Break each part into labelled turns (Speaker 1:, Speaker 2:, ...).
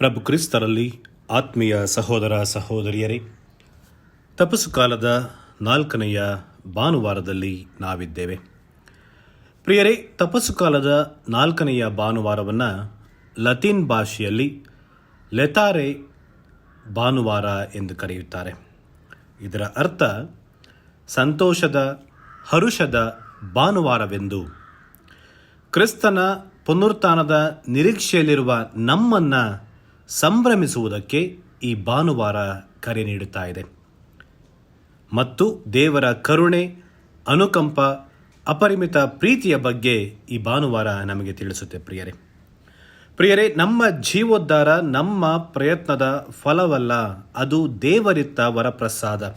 Speaker 1: ಪ್ರಭು ಕ್ರಿಸ್ತರಲ್ಲಿ ಆತ್ಮೀಯ ಸಹೋದರ ಸಹೋದರಿಯರೇ, ತಪಸ್ಸು ಕಾಲದ ನಾಲ್ಕನೆಯ ಭಾನುವಾರದಲ್ಲಿ ನಾವಿದ್ದೇವೆ. ಪ್ರಿಯರೇ, ತಪಸ್ಸು ಕಾಲದ ನಾಲ್ಕನೆಯ ಭಾನುವಾರವನ್ನು ಲತೀನ್ ಭಾಷೆಯಲ್ಲಿ ಲೆತಾರೆ ಭಾನುವಾರ ಎಂದು ಕರೆಯುತ್ತಾರೆ. ಇದರ ಅರ್ಥ, ಸಂತೋಷದ, ಹರುಷದ ಭಾನುವಾರವೆಂದು. ಕ್ರಿಸ್ತನ ಪುನರುತ್ಥಾನದ ನಿರೀಕ್ಷೆಯಲ್ಲಿರುವ ನಮ್ಮನ್ನು ಸಂಭ್ರಮಿಸುವುದಕ್ಕೆ ಈ ಭಾನುವಾರ ಕರೆ ನೀಡುತ್ತಾ ಇದೆ. ಮತ್ತು ದೇವರ ಕರುಣೆ, ಅನುಕಂಪ, ಅಪರಿಮಿತ ಪ್ರೀತಿಯ ಬಗ್ಗೆ ಈ ಭಾನುವಾರ ನಮಗೆ ತಿಳಿಸುತ್ತೆ ಪ್ರಿಯರೇ. ಪ್ರಿಯರೇ, ನಮ್ಮ ಜೀವೋದ್ಧಾರ, ನಮ್ಮ ಪ್ರಯತ್ನದ ಫಲವಲ್ಲ, ಅದು ದೇವರಿತ್ತ ವರಪ್ರಸಾದ.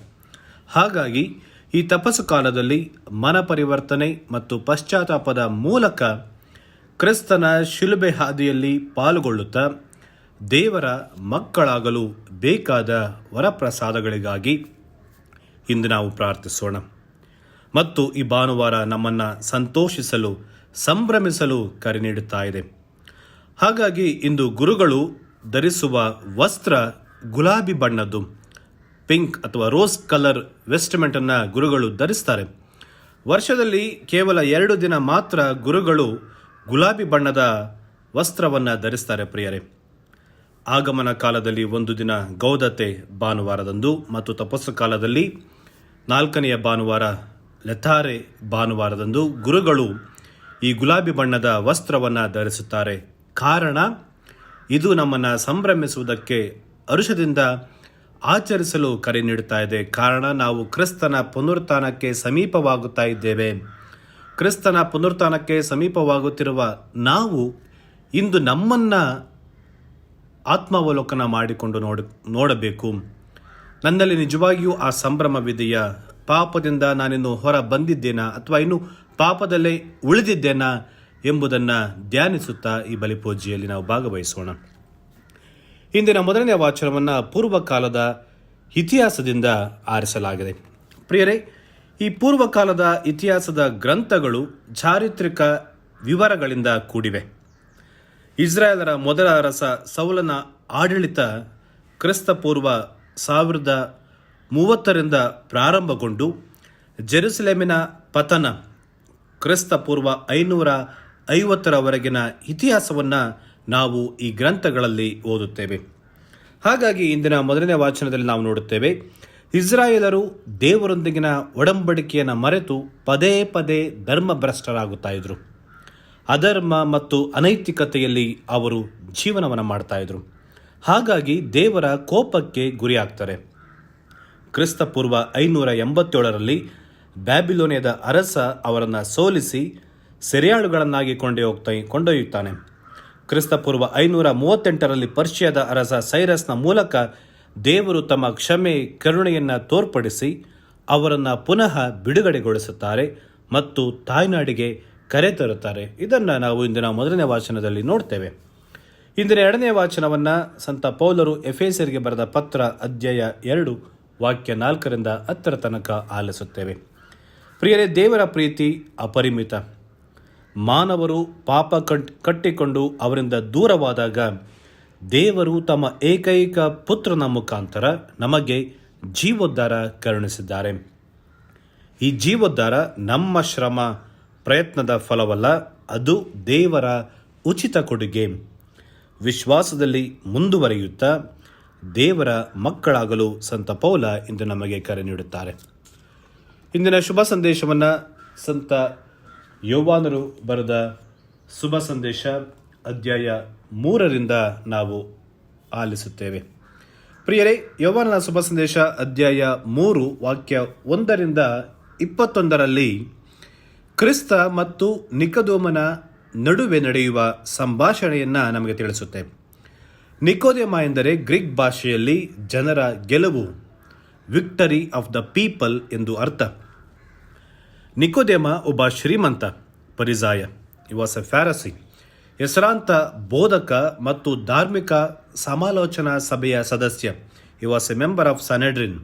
Speaker 1: ಹಾಗಾಗಿ ಈ ತಪಸ್ಸು ಕಾಲದಲ್ಲಿ ಮನ ಪರಿವರ್ತನೆ ಮತ್ತು ಪಶ್ಚಾತ್ತಾಪದ ಮೂಲಕ ಕ್ರಿಸ್ತನ ಶಿಲುಬೆ ಹಾದಿಯಲ್ಲಿ ಪಾಲ್ಗೊಳ್ಳುತ್ತಾ ದೇವರ ಮಕ್ಕಳಾಗಲು ಬೇಕಾದ ವರಪ್ರಸಾದಗಳಿಗಾಗಿ ಇಂದು ನಾವು ಪ್ರಾರ್ಥಿಸೋಣ. ಮತ್ತು ಈ ಭಾನುವಾರ ನಮ್ಮನ್ನು ಸಂತೋಷಿಸಲು, ಸಂಭ್ರಮಿಸಲು ಕರೆ ನೀಡುತ್ತಾ ಇದೆ. ಹಾಗಾಗಿ ಇಂದು ಗುರುಗಳು ಧರಿಸುವ ವಸ್ತ್ರ ಗುಲಾಬಿ ಬಣ್ಣದ್ದು, ಪಿಂಕ್ ಅಥವಾ ರೋಸ್ ಕಲರ್ ವೆಸ್ಟ್ಮೆಂಟನ್ನು ಗುರುಗಳು ಧರಿಸ್ತಾರೆ. ವರ್ಷದಲ್ಲಿ ಕೇವಲ ಎರಡು ದಿನ ಮಾತ್ರ ಗುರುಗಳು ಗುಲಾಬಿ ಬಣ್ಣದ ವಸ್ತ್ರವನ್ನು ಧರಿಸ್ತಾರೆ ಪ್ರಿಯರೇ. ಆಗಮನ ಕಾಲದಲ್ಲಿ ಒಂದು ದಿನ ಗೌದತೆ ಭಾನುವಾರದಂದು ಮತ್ತು ತಪಸ್ಸು ಕಾಲದಲ್ಲಿ ನಾಲ್ಕನೆಯ ಭಾನುವಾರ ಲೆಥಾರೆ ಭಾನುವಾರದಂದು ಗುರುಗಳು ಈ ಗುಲಾಬಿ ಬಣ್ಣದ ವಸ್ತ್ರವನ್ನು ಧರಿಸುತ್ತಾರೆ. ಕಾರಣ, ಇದು ನಮ್ಮನ್ನು ಸಂಭ್ರಮಿಸುವುದಕ್ಕೆ ಅರುಷದಿಂದ ಆಚರಿಸಲು ಕರೆ ನೀಡುತ್ತಾ ಇದೆ. ಕಾರಣ, ನಾವು ಕ್ರಿಸ್ತನ ಪುನರುತ್ಥಾನಕ್ಕೆ ಸಮೀಪವಾಗುತ್ತಾ ಇದ್ದೇವೆ. ಕ್ರಿಸ್ತನ ಪುನರುತ್ಥಾನಕ್ಕೆ ಸಮೀಪವಾಗುತ್ತಿರುವ ನಾವು ಇಂದು ನಮ್ಮನ್ನು ಆತ್ಮಾವಲೋಕನ ಮಾಡಿಕೊಂಡು ನೋಡ, ನೋಡಬೇಕು. ನನ್ನಲ್ಲಿ ನಿಜವಾಗಿಯೂ ಆ ಸಂಭ್ರಮವಿದೆಯಾ? ಪಾಪದಿಂದ ನಾನಿನ್ನು ಹೊರ ಬಂದಿದ್ದೇನಾ? ಅಥವಾ ಇನ್ನು ಪಾಪದಲ್ಲೇ ಉಳಿದಿದ್ದೇನಾ? ಎಂಬುದನ್ನು ಧ್ಯಾನಿಸುತ್ತಾ ಈ ಬಲಿಪೂಜೆಯಲ್ಲಿ ನಾವು ಭಾಗವಹಿಸೋಣ. ಇಂದಿನ ಮೊದಲನೇ ವಾಚನವನ್ನು ಪೂರ್ವಕಾಲದ ಇತಿಹಾಸದಿಂದ ಆರಿಸಲಾಗಿದೆ. ಪ್ರಿಯರೇ, ಈ ಪೂರ್ವಕಾಲದ ಇತಿಹಾಸದ ಗ್ರಂಥಗಳು ಚಾರಿತ್ರಿಕ ವಿವರಗಳಿಂದ ಕೂಡಿವೆ. ಇಸ್ರಾಯೇಲರ ಮೊದಲ ಅರಸ ಸೌಲನ ಆಡಳಿತ ಕ್ರಿಸ್ತಪೂರ್ವ ಸಾವಿರದ ಮೂವತ್ತರಿಂದ ಪ್ರಾರಂಭಗೊಂಡು ಜೆರುಸಲೇಮಿನ ಪತನ ಕ್ರಿಸ್ತಪೂರ್ವ ಐನೂರ ಐವತ್ತರವರೆಗಿನ ಇತಿಹಾಸವನ್ನು ನಾವು ಈ ಗ್ರಂಥಗಳಲ್ಲಿ ಓದುತ್ತೇವೆ. ಹಾಗಾಗಿ ಇಂದಿನ ಮೊದಲನೇ ವಾಚನದಲ್ಲಿ ನಾವು ನೋಡುತ್ತೇವೆ, ಇಸ್ರಾಯೇಲರು ದೇವರೊಂದಿಗಿನ ಒಡಂಬಡಿಕೆಯನ್ನು ಮರೆತು ಪದೇ ಪದೇ ಧರ್ಮಭ್ರಷ್ಟರಾಗುತ್ತಾ ಇದ್ರು. ಅಧರ್ಮ ಮತ್ತು ಅನೈತಿಕತೆಯಲ್ಲಿ ಅವರು ಜೀವನವನ್ನು ಮಾಡ್ತಾ ಇದ್ರು. ಹಾಗಾಗಿ ದೇವರ ಕೋಪಕ್ಕೆ ಗುರಿಯಾಗ್ತಾರೆ. ಕ್ರಿಸ್ತಪೂರ್ವ ಐನೂರ ಎಂಬತ್ತೇಳರಲ್ಲಿ ಬ್ಯಾಬಿಲೋನಿಯದ ಅರಸ ಅವರನ್ನು ಸೋಲಿಸಿ ಸೆರೆಯಾಳುಗಳನ್ನಾಗಿ ಕೊಂಡೇ ಹೋಗ್ತಾ ಕೊಂಡೊಯ್ಯುತ್ತಾನೆ ಕ್ರಿಸ್ತಪೂರ್ವ ಐನೂರ ಮೂವತ್ತೆಂಟರಲ್ಲಿ ಪರ್ಷಿಯಾದ ಅರಸ ಸೈರಸ್ನ ಮೂಲಕ ದೇವರು ತಮ್ಮ ಕ್ಷಮೆ, ಕರುಣೆಯನ್ನು ತೋರ್ಪಡಿಸಿ ಅವರನ್ನು ಪುನಃ ಬಿಡುಗಡೆಗೊಳಿಸುತ್ತಾರೆ ಮತ್ತು ತಾಯ್ನಾಡಿಗೆ ಕರೆತರುತ್ತಾರೆ. ಇದನ್ನು ನಾವು ಇಂದಿನ ಮೊದಲನೇ ವಾಚನದಲ್ಲಿ ನೋಡ್ತೇವೆ. ಇಂದಿನ ಎರಡನೇ ವಾಚನವನ್ನು ಸಂತ ಪೌಲರು ಎಫೆಸರಿಗೆ ಬರೆದ ಪತ್ರ ಅಧ್ಯಾಯ ಎರಡು, ವಾಕ್ಯ ನಾಲ್ಕರಿಂದ ಹತ್ತರ ತನಕ ಆಲಿಸುತ್ತೇವೆ. ಪ್ರಿಯರೇ, ದೇವರ ಪ್ರೀತಿ ಅಪರಿಮಿತ. ಮಾನವರು ಪಾಪ ಕಟ್, ಕಟ್ಟಿಕೊಂಡು ಅವರಿಂದ ದೂರವಾದಾಗ ದೇವರು ತಮ್ಮ ಏಕೈಕ ಪುತ್ರನ ಮುಖಾಂತರ ನಮಗೆ ಜೀವೋದ್ಧಾರ ಕರುಣಿಸಿದ್ದಾರೆ. ಈ ಜೀವೋದ್ಧಾರ ನಮ್ಮ ಶ್ರಮ ಪ್ರಯತ್ನದ ಫಲವಲ್ಲ, ಅದು ದೇವರ ಉಚಿತ ಕೊಡುಗೆ. ವಿಶ್ವಾಸದಲ್ಲಿ ಮುಂದುವರಿಯುತ್ತಾ ದೇವರ ಮಕ್ಕಳಾಗಲು ಸಂತ ಪೌಲ ಇಂದು ನಮಗೆ ಕರೆ ನೀಡುತ್ತಾರೆ. ಇಂದಿನ ಶುಭ ಸಂದೇಶವನ್ನು ಸಂತ ಯೋವಾನರು ಬರೆದ ಶುಭ ಸಂದೇಶ ಅಧ್ಯಾಯ ಮೂರರಿಂದ ನಾವು ಆಲಿಸುತ್ತೇವೆ. ಪ್ರಿಯರೇ, ಯೋವಾನನ ಶುಭ ಸಂದೇಶ ಅಧ್ಯಾಯ ಮೂರು ವಾಕ್ಯ ಒಂದರಿಂದ ಇಪ್ಪತ್ತೊಂದರಲ್ಲಿ ಕ್ರಿಸ್ತ ಮತ್ತು ನಿಕದೋಮನ ನಡುವೆ ನಡೆಯುವ ಸಂಭಾಷಣೆಯನ್ನು ನಮಗೆ ತಿಳಿಸುತ್ತೆ. ನಿಕೋದೇಮ ಎಂದರೆ ಗ್ರೀಕ್ ಭಾಷೆಯಲ್ಲಿ ಜನರ ಗೆಲುವು, ವಿಕ್ಟರಿ ಆಫ್ ದ ಪೀಪಲ್ ಎಂದು ಅರ್ಥ. ನಿಕೋದೇಮ ಒಬ್ಬ ಶ್ರೀಮಂತ ಪರಿಸಾಯ ಇ ವಾಸ್ ಎ ಫ್ಯಾರಸಿ ಹೆಸರಾಂತ ಬೋಧಕ ಮತ್ತು ಧಾರ್ಮಿಕ ಸಮಾಲೋಚನಾ ಸಭೆಯ ಸದಸ್ಯ he was a member of Sanhedrin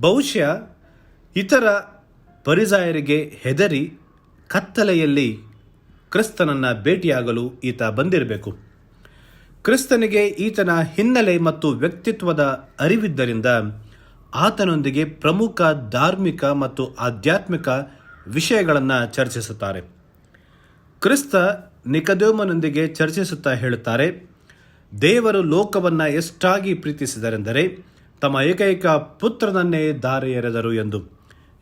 Speaker 1: ಬಹುಶಃ ಇತರ ಪರಿಸಾಯರಿಗೆ ಹೆದರಿ ಕತ್ತಲೆಯಲ್ಲಿ ಕ್ರಿಸ್ತನನ್ನು ಭೇಟಿಯಾಗಲು ಈತ ಬಂದಿರಬೇಕು. ಕ್ರಿಸ್ತನಿಗೆ ಈತನ ಹಿನ್ನೆಲೆ ಮತ್ತು ವ್ಯಕ್ತಿತ್ವದ ಅರಿವಿದ್ದರಿಂದ ಆತನೊಂದಿಗೆ ಪ್ರಮುಖ ಧಾರ್ಮಿಕ ಮತ್ತು ಆಧ್ಯಾತ್ಮಿಕ ವಿಷಯಗಳನ್ನು ಚರ್ಚಿಸುತ್ತಾರೆ. ಕ್ರಿಸ್ತ ನಿಕದೋಮನೊಂದಿಗೆ ಚರ್ಚಿಸುತ್ತಾ ಹೇಳುತ್ತಾರೆ, ದೇವರು ಲೋಕವನ್ನು ಎಷ್ಟಾಗಿ ಪ್ರೀತಿಸಿದರೆಂದರೆ ತಮ್ಮ ಏಕೈಕ ಪುತ್ರನನ್ನೇ ದಾರಿ ಎರೆದರು ಎಂದು.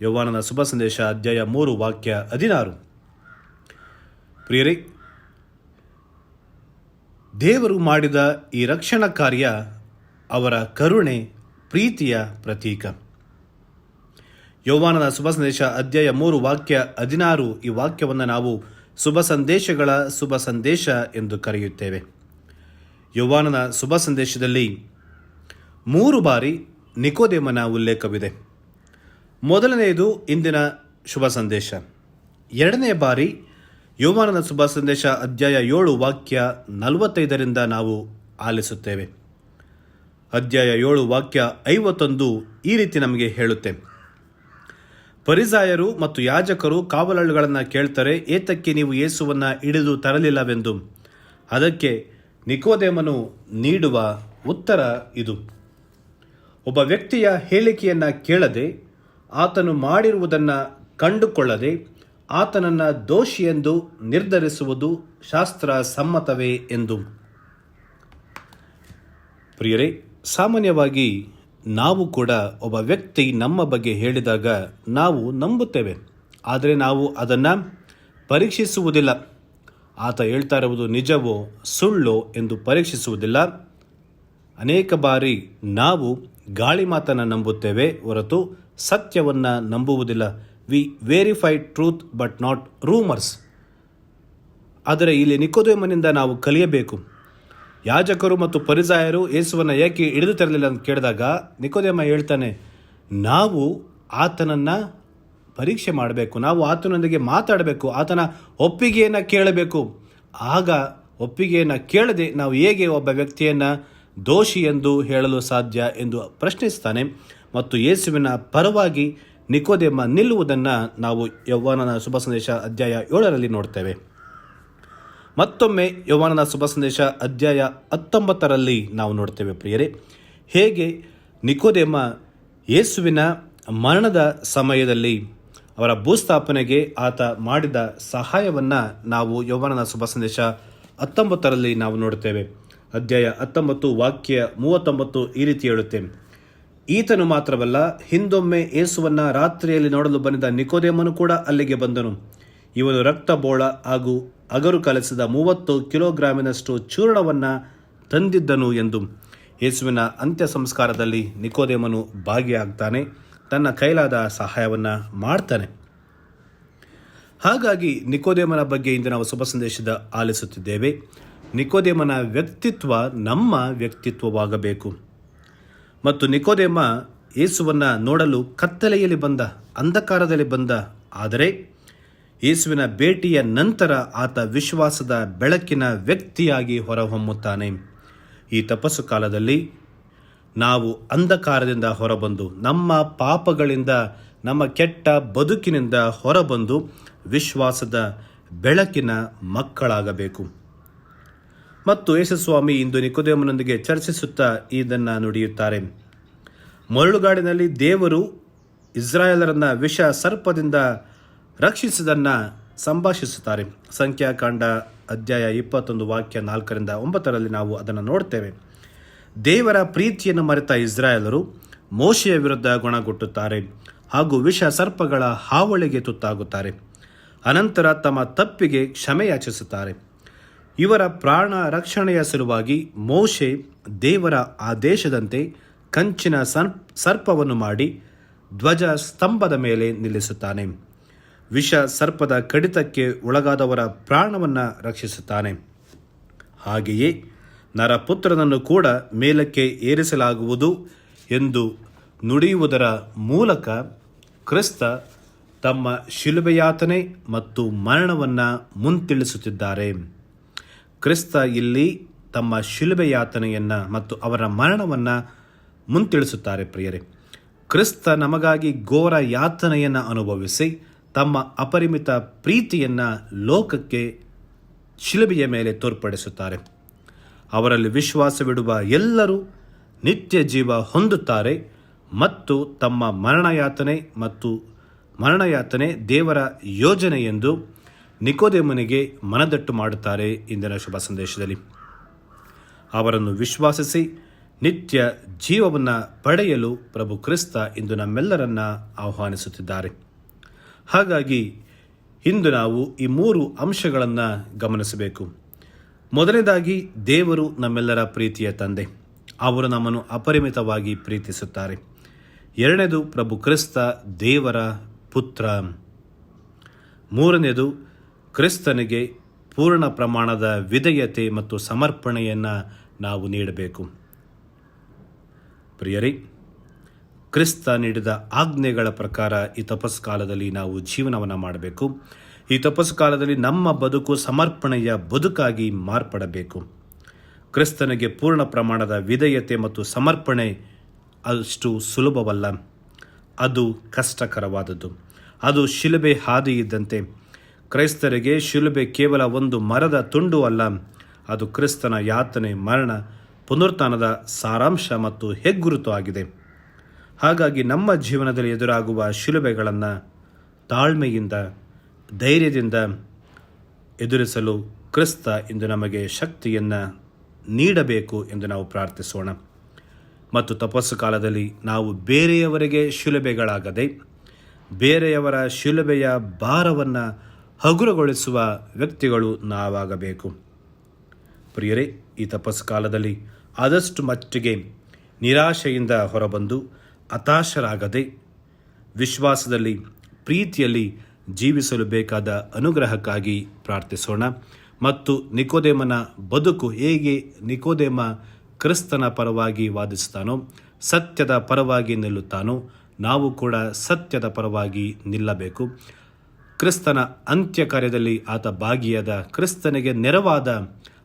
Speaker 1: ಯೌವಾನನ ಶುಭ ಸಂದೇಶ ಅಧ್ಯಾಯ ಮೂರು, ವಾಕ್ಯ ಹದಿನಾರು. ಪ್ರಿಯರೇ, ದೇವರು ಮಾಡಿದ ಈ ರಕ್ಷಣಾ ಕಾರ್ಯ ಅವರ ಕರುಣೆ, ಪ್ರೀತಿಯ ಪ್ರತೀಕ. ಯೌವಾನನ ಶುಭ ಸಂದೇಶ ಅಧ್ಯಾಯ ಮೂರು, ವಾಕ್ಯ ಹದಿನಾರು, ಈ ವಾಕ್ಯವನ್ನು ನಾವು ಶುಭ ಸಂದೇಶಗಳ ಶುಭ ಸಂದೇಶ ಎಂದು ಕರೆಯುತ್ತೇವೆ. ಯೌವಾನನ ಶುಭ ಸಂದೇಶದಲ್ಲಿ ಮೂರು ಬಾರಿ ನಿಕೋದೇಮನ ಉಲ್ಲೇಖವಿದೆ. ಮೊದಲನೆಯದು ಇಂದಿನ ಶುಭ ಸಂದೇಶ. ಎರಡನೇ ಬಾರಿ ಯೋಮಾನನ ಶುಭ ಸಂದೇಶ ಅಧ್ಯಾಯ ಏಳು ವಾಕ್ಯ ನಲವತ್ತೈದರಿಂದ ನಾವು ಆಲಿಸುತ್ತೇವೆ. ಅಧ್ಯಾಯ ಏಳು ವಾಕ್ಯ ಐವತ್ತೊಂದು ಈ ರೀತಿ ನಮಗೆ ಹೇಳುತ್ತೆ. ಪರಿಸಾಯರು ಮತ್ತು ಯಾಜಕರು ಕಾವಲಾಳುಗಳನ್ನು ಕೇಳ್ತಾರೆ, ಏತಕ್ಕೆ ನೀವು ಯೇಸುವನ್ನು ಹಿಡಿದು ತರಲಿಲ್ಲವೆಂದು. ಅದಕ್ಕೆ ನಿಕೋದೇಮನು ನೀಡುವ ಉತ್ತರ ಇದು. ಒಬ್ಬ ವ್ಯಕ್ತಿಯ ಹೇಳಿಕೆಯನ್ನು ಕೇಳದೆ ಆತನು ಮಾಡಿರುವುದನ್ನು ಕಂಡುಕೊಳ್ಳದೆ ಆತನನ್ನು ದೋಷಿಯೆಂದು ನಿರ್ಧರಿಸುವುದು ಶಾಸ್ತ್ರ ಸಮ್ಮತವೇ ಎಂದು. ಪ್ರಿಯರೇ, ಸಾಮಾನ್ಯವಾಗಿ ನಾವು ಕೂಡ ಒಬ್ಬ ವ್ಯಕ್ತಿ ನಮ್ಮ ಬಗ್ಗೆ ಹೇಳಿದಾಗ ನಾವು ನಂಬುತ್ತೇವೆ. ಆದರೆ ನಾವು ಅದನ್ನು ಪರೀಕ್ಷಿಸುವುದಿಲ್ಲ. ಆತ ಹೇಳ್ತಾ ಇರುವುದು ನಿಜವೋ ಸುಳ್ಳೋ ಎಂದು ಪರೀಕ್ಷಿಸುವುದಿಲ್ಲ. ಅನೇಕ ಬಾರಿ ನಾವು ಗಾಳಿ ಮಾತನ್ನು ನಂಬುತ್ತೇವೆ ಹೊರತು ಸತ್ಯವನ್ನು ನಂಬುವುದಿಲ್ಲ. We verified truth but not rumours ಆದರೆ ಇಲ್ಲಿ ನಿಕೋದೇಮನಿಂದ ನಾವು ಕಲಿಯಬೇಕು. ಯಾಜಕರು ಮತ್ತು ಪರಿಸಾಯರು ಯೇಸುವನ್ನು ಏಕೆ ಹಿಡಿದು ತರಲಿಲ್ಲ ಅಂತ ಕೇಳಿದಾಗ ನಿಕೋದೇಮ ಹೇಳ್ತಾನೆ, ನಾವು ಆತನನ್ನು ಪರೀಕ್ಷೆ ಮಾಡಬೇಕು. ನಾವು ಆತನೊಂದಿಗೆ ಮಾತಾಡಬೇಕು. ಆತನ ಒಪ್ಪಿಗೆಯನ್ನು ಕೇಳಬೇಕು. ಆಗ ಒಪ್ಪಿಗೆಯನ್ನು ಕೇಳದೆ ನಾವು ಹೇಗೆ ಒಬ್ಬ ವ್ಯಕ್ತಿಯನ್ನು ದೋಷಿ ಎಂದು ಹೇಳಲು ಸಾಧ್ಯ ಎಂದು ಪ್ರಶ್ನಿಸ್ತಾನೆ. ಮತ್ತು ಯೇಸುವಿನ ಪರವಾಗಿ ನಿಕೋದೇಮ ನಿಲ್ಲುವುದನ್ನು ನಾವು ಯೌವನನ ಶುಭ ಸಂದೇಶ ಅಧ್ಯಾಯ ಏಳರಲ್ಲಿ ನೋಡ್ತೇವೆ. ಮತ್ತೊಮ್ಮೆ ಯೌವನನ ಶುಭ ಸಂದೇಶ ಅಧ್ಯಾಯ ಹತ್ತೊಂಬತ್ತರಲ್ಲಿ ನಾವು ನೋಡ್ತೇವೆ ಪ್ರಿಯರೇ. ಹೇಗೆ ನಿಕೋದೇಮ ಯೇಸುವಿನ ಮರಣದ ಸಮಯದಲ್ಲಿ ಅವರ ಭೂಸ್ಥಾಪನೆಗೆ ಆತ ಮಾಡಿದ ಸಹಾಯವನ್ನು ನಾವು ಯೌವನನ ಶುಭ ಸಂದೇಶ ಹತ್ತೊಂಬತ್ತರಲ್ಲಿ ನಾವು ನೋಡ್ತೇವೆ. ಅಧ್ಯಾಯ ಹತ್ತೊಂಬತ್ತು ವಾಕ್ಯ ಮೂವತ್ತೊಂಬತ್ತು ಈ ರೀತಿ ಹೇಳುತ್ತೆ. ಈತನು ಮಾತ್ರವಲ್ಲ, ಹಿಂದೊಮ್ಮೆ ಏಸುವನ್ನ ರಾತ್ರಿಯಲ್ಲಿ ನೋಡಲು ಬಂದಿದ್ದ ನಿಕೋದೇಮನು ಕೂಡ ಅಲ್ಲಿಗೆ ಬಂದನು. ಇವನು ರಕ್ತ ಬೋಳ ಹಾಗೂ ಅಗರು ಕಲಸಿದ ಮೂವತ್ತು ಕಿಲೋಗ್ರಾಮಿನಷ್ಟು ಚೂರ್ಣವನ್ನು ತಂದಿದ್ದನು ಎಂದು. ಯೇಸುವಿನ ಅಂತ್ಯ ಸಂಸ್ಕಾರದಲ್ಲಿ ನಿಕೋದೇಮನು ಭಾಗಿಯಾಗ್ತಾನೆ, ತನ್ನ ಕೈಲಾದ ಸಹಾಯವನ್ನು ಮಾಡ್ತಾನೆ. ಹಾಗಾಗಿ ನಿಕೋದೇಮನ ಬಗ್ಗೆ ಇಂದು ನಾವು ಶುಭ ಸಂದೇಶದ ಆಲಿಸುತ್ತಿದ್ದೇವೆ. ನಿಕೋದೇಮನ ವ್ಯಕ್ತಿತ್ವ ನಮ್ಮ ವ್ಯಕ್ತಿತ್ವವಾಗಬೇಕು. ಮತ್ತು ನಿಕೋದೇಮ ಯೇಸುವನ್ನು ನೋಡಲು ಕತ್ತಲೆಯಲ್ಲಿ ಬಂದ, ಅಂಧಕಾರದಲ್ಲಿ ಬಂದ. ಆದರೆ ಯೇಸುವಿನ ಭೇಟಿಯ ನಂತರ ಆತ ವಿಶ್ವಾಸದ ಬೆಳಕಿನ ವ್ಯಕ್ತಿಯಾಗಿ ಹೊರಹೊಮ್ಮುತ್ತಾನೆ. ಈ ತಪಸ್ಸು ಕಾಲದಲ್ಲಿ ನಾವು ಅಂಧಕಾರದಿಂದ ಹೊರಬಂದು, ನಮ್ಮ ಪಾಪಗಳಿಂದ, ನಮ್ಮ ಕೆಟ್ಟ ಬದುಕಿನಿಂದ ಹೊರಬಂದು ವಿಶ್ವಾಸದ ಬೆಳಕಿನ ಮಕ್ಕಳಾಗಬೇಕು. ಮತ್ತು ಯೇಸುಸ್ವಾಮಿ ಇಂದು ನಿಕೋದೇಮನೊಂದಿಗೆ ಚರ್ಚಿಸುತ್ತಾ ಇದನ್ನು ನುಡಿಯುತ್ತಾರೆ. ಮರಳುಗಾಡಿನಲ್ಲಿ ದೇವರು ಇಸ್ರಾಯೇಲರನ್ನ ವಿಷ ಸರ್ಪದಿಂದ ರಕ್ಷಿಸಿದನ್ನು ಸಂಭಾಷಿಸುತ್ತಾರೆ. ಸಂಖ್ಯಾಕಾಂಡ ಅಧ್ಯಾಯ ಇಪ್ಪತ್ತೊಂದು ವಾಕ್ಯ ನಾಲ್ಕರಿಂದ ಒಂಬತ್ತರಲ್ಲಿ ನಾವು ಅದನ್ನು ನೋಡ್ತೇವೆ. ದೇವರ ಪ್ರೀತಿಯನ್ನು ಮರೆತ ಇಸ್ರಾಯೇಲರು ಮೋಶೆಯ ವಿರುದ್ಧ ಗುಣಗುಟ್ಟುತ್ತಾರೆ ಹಾಗೂ ವಿಷ ಸರ್ಪಗಳ ಹಾವಳಿಗೆ ತುತ್ತಾಗುತ್ತಾರೆ. ಅನಂತರ ತಮ್ಮ ತಪ್ಪಿಗೆ ಕ್ಷಮೆ ಯಾಚಿಸುತ್ತಾರೆ ಇವರ ಪ್ರಾಣ ರಕ್ಷಣೆಯ ಸಲುವಾಗಿ ಮೋಶೆ ದೇವರ ಆದೇಶದಂತೆ ಕಂಚಿನ ಸರ್ಪ್, ಸರ್ಪವನ್ನು ಮಾಡಿ ಧ್ವಜ ಸ್ತಂಭದ ಮೇಲೆ ನಿಲ್ಲಿಸುತ್ತಾನೆ. ವಿಷ ಸರ್ಪದ ಕಡಿತಕ್ಕೆ ಒಳಗಾದವರ ಪ್ರಾಣವನ್ನು ರಕ್ಷಿಸುತ್ತಾನೆ. ಹಾಗೆಯೇ ನರಪುತ್ರನನ್ನು ಕೂಡ ಮೇಲಕ್ಕೆ ಏರಿಸಲಾಗುವುದು ಎಂದು ನುಡಿಯುವುದರ ಮೂಲಕ ಕ್ರಿಸ್ತ ತಮ್ಮ ಶಿಲುಬೆಯಾತನೆ ಮತ್ತು ಮರಣವನ್ನು ಮುಂತಿಳಿಸುತ್ತಿದ್ದಾರೆ. ಕ್ರಿಸ್ತ ಇಲ್ಲಿ ತಮ್ಮ ಶಿಲುಬೆಯಾತನೆಯನ್ನು ಮತ್ತು ಅವರ ಮರಣವನ್ನು ಮುಂತಿಳಿಸುತ್ತಾರೆ ಪ್ರಿಯರೇ. ಕ್ರಿಸ್ತ ನಮಗಾಗಿ ಘೋರ ಯಾತನೆಯನ್ನು ಅನುಭವಿಸಿ ತಮ್ಮ ಅಪರಿಮಿತ ಪ್ರೀತಿಯನ್ನು ಲೋಕಕ್ಕೆ ಶಿಲುಬೆಯ ಮೇಲೆ ತೋರ್ಪಡಿಸುತ್ತಾರೆ. ಅವರಲ್ಲಿ ವಿಶ್ವಾಸವಿಡುವ ಎಲ್ಲರೂ ನಿತ್ಯ ಜೀವ ಹೊಂದುತ್ತಾರೆ ಮತ್ತು ತಮ್ಮ ಮರಣಯಾತನೆ ಮತ್ತು ಮರಣಯಾತನೆ ದೇವರ ಯೋಜನೆ ಎಂದು ನಿಕೋದೇಮನಿಗೆ ಮನದಟ್ಟು ಮಾಡುತ್ತಾರೆ ಇಂದಿನ ಶುಭ ಸಂದೇಶದಲ್ಲಿ. ಅವರನ್ನು ವಿಶ್ವಾಸಿಸಿ ನಿತ್ಯ ಜೀವವನ್ನು ಪಡೆಯಲು ಪ್ರಭು ಕ್ರಿಸ್ತ ಇಂದು ನಮ್ಮೆಲ್ಲರನ್ನ ಆಹ್ವಾನಿಸುತ್ತಿದ್ದಾರೆ. ಹಾಗಾಗಿ ಇಂದು ನಾವು ಈ ಮೂರು ಅಂಶಗಳನ್ನು ಗಮನಿಸಬೇಕು. ಮೊದಲನೇದಾಗಿ ದೇವರು ನಮ್ಮೆಲ್ಲರ ಪ್ರೀತಿಯ ತಂದೆ. ಅವರು ನಮ್ಮನ್ನು ಅಪರಿಮಿತವಾಗಿ ಪ್ರೀತಿಸುತ್ತಾರೆ. ಎರಡನೇದು ಪ್ರಭು ಕ್ರಿಸ್ತ ದೇವರ ಪುತ್ರ. ಮೂರನೇದು ಕ್ರಿಸ್ತನಿಗೆ ಪೂರ್ಣ ಪ್ರಮಾಣದ ವಿಧೇಯತೆ ಮತ್ತು ಸಮರ್ಪಣೆಯನ್ನು ನಾವು ನೀಡಬೇಕು. ಪ್ರಿಯರೇ, ಕ್ರಿಸ್ತ ನೀಡಿದ ಆಜ್ಞೆಗಳ ಪ್ರಕಾರ ಈ ತಪಸ್ ಕಾಲದಲ್ಲಿ ನಾವು ಜೀವನವನ್ನು ಮಾಡಬೇಕು. ಈ ತಪಸ್ ಕಾಲದಲ್ಲಿ ನಮ್ಮ ಬದುಕು ಸಮರ್ಪಣೆಯ ಬದುಕಾಗಿ ಮಾರ್ಪಡಬೇಕು. ಕ್ರಿಸ್ತನಿಗೆ ಪೂರ್ಣ ಪ್ರಮಾಣದ ವಿಧೇಯತೆ ಮತ್ತು ಸಮರ್ಪಣೆ ಅಷ್ಟು ಸುಲಭವಲ್ಲ. ಅದು ಕಷ್ಟಕರವಾದದ್ದು. ಅದು ಶಿಲುಬೆ ಹಾದಿ ಇದ್ದಂತೆ ಕ್ರೈಸ್ತರಿಗೆ ಶಿಲುಬೆ ಕೇವಲ ಒಂದು ಮರದ ತುಂಡು ಅಲ್ಲ, ಅದು ಕ್ರಿಸ್ತನ ಯಾತನೆ, ಮರಣ, ಪುನರುತ್ಥಾನದ ಸಾರಾಂಶ ಮತ್ತು ಹೆಗ್ಗುರುತು ಆಗಿದೆ. ಹಾಗಾಗಿ ನಮ್ಮ ಜೀವನದಲ್ಲಿ ಎದುರಾಗುವ ಶಿಲುಬೆಗಳನ್ನು ತಾಳ್ಮೆಯಿಂದ, ಧೈರ್ಯದಿಂದ ಎದುರಿಸಲು ಕ್ರಿಸ್ತ ಇಂದು ನಮಗೆ ಶಕ್ತಿಯನ್ನು ನೀಡಬೇಕು ಎಂದು ನಾವು ಪ್ರಾರ್ಥಿಸೋಣ. ಮತ್ತು ತಪಸ್ಸು ಕಾಲದಲ್ಲಿ ನಾವು ಬೇರೆಯವರಿಗೆ ಶಿಲುಬೆಗಳಾಗದೆ, ಬೇರೆಯವರ ಶಿಲುಬೆಯ ಭಾರವನ್ನು ಹಗುರಗೊಳಿಸುವ ವ್ಯಕ್ತಿಗಳು ನಾವಾಗಬೇಕು. ಪ್ರಿಯರೇ, ಈ ತಪಸ್ಸು ಕಾಲದಲ್ಲಿ ಆದಷ್ಟು ಮಟ್ಟಿಗೆ ನಿರಾಶೆಯಿಂದ ಹೊರಬಂದು ಹತಾಶರಾಗದೆ ವಿಶ್ವಾಸದಲ್ಲಿ, ಪ್ರೀತಿಯಲ್ಲಿ ಜೀವಿಸಲು ಬೇಕಾದ ಅನುಗ್ರಹಕ್ಕಾಗಿ ಪ್ರಾರ್ಥಿಸೋಣ. ಮತ್ತು ನಿಕೋದೇಮನ ಬದುಕು ಹೇಗೆ ನಿಕೋದೇಮ ಕ್ರಿಸ್ತನ ಪರವಾಗಿ ವಾದಿಸ್ತಾನೋ ಸತ್ಯದ ಪರವಾಗಿ ನಿಲ್ಲುತ್ತಾನೋ, ನಾವು ಕೂಡ ಸತ್ಯದ ಪರವಾಗಿ ನಿಲ್ಲಬೇಕು. ಕ್ರಿಸ್ತನ ಅಂತ್ಯ ಕಾರ್ಯದಲ್ಲಿ ಆತ ಭಾಗಿಯಾದ ಕ್ರಿಸ್ತನಿಗೆ ನೆರವಾದ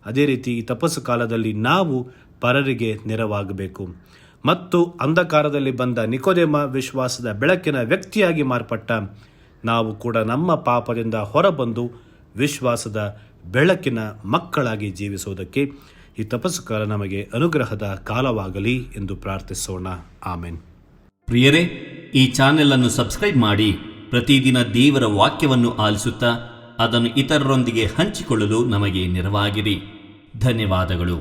Speaker 1: ಅದೇ ರೀತಿ ಈ ತಪಸ್ಸು ಕಾಲದಲ್ಲಿ ನಾವು ಪರರಿಗೆ ನೆರವಾಗಬೇಕು. ಮತ್ತು ಅಂಧಕಾರದಲ್ಲಿ ಬಂದ ನಿಕೋದೇಮ ವಿಶ್ವಾಸದ ಬೆಳಕಿನ ವ್ಯಕ್ತಿಯಾಗಿ ಮಾರ್ಪಟ್ಟ ನಾವು ಕೂಡ ನಮ್ಮ ಪಾಪದಿಂದ ಹೊರಬಂದು ವಿಶ್ವಾಸದ ಬೆಳಕಿನ ಮಕ್ಕಳಾಗಿ ಜೀವಿಸುವುದಕ್ಕೆ ಈ ತಪಸ್ಸು ಕಾಲ ನಮಗೆ ಅನುಗ್ರಹದ ಕಾಲವಾಗಲಿ ಎಂದು ಪ್ರಾರ್ಥಿಸೋಣ. ಆಮೇನ್.
Speaker 2: ಪ್ರಿಯರೇ, ಈ ಚಾನೆಲ್ ಅನ್ನು ಸಬ್ಸ್ಕ್ರೈಬ್ ಮಾಡಿ. ಪ್ರತಿದಿನ ದೇವರ ವಾಕ್ಯವನ್ನು ಆಲಿಸುತ್ತಾ ಅದನ್ನು ಇತರರೊಂದಿಗೆ ಹಂಚಿಕೊಳ್ಳಲು ನಮಗೆ ನೆರವಾಗಿರಿ. ಧನ್ಯವಾದಗಳು.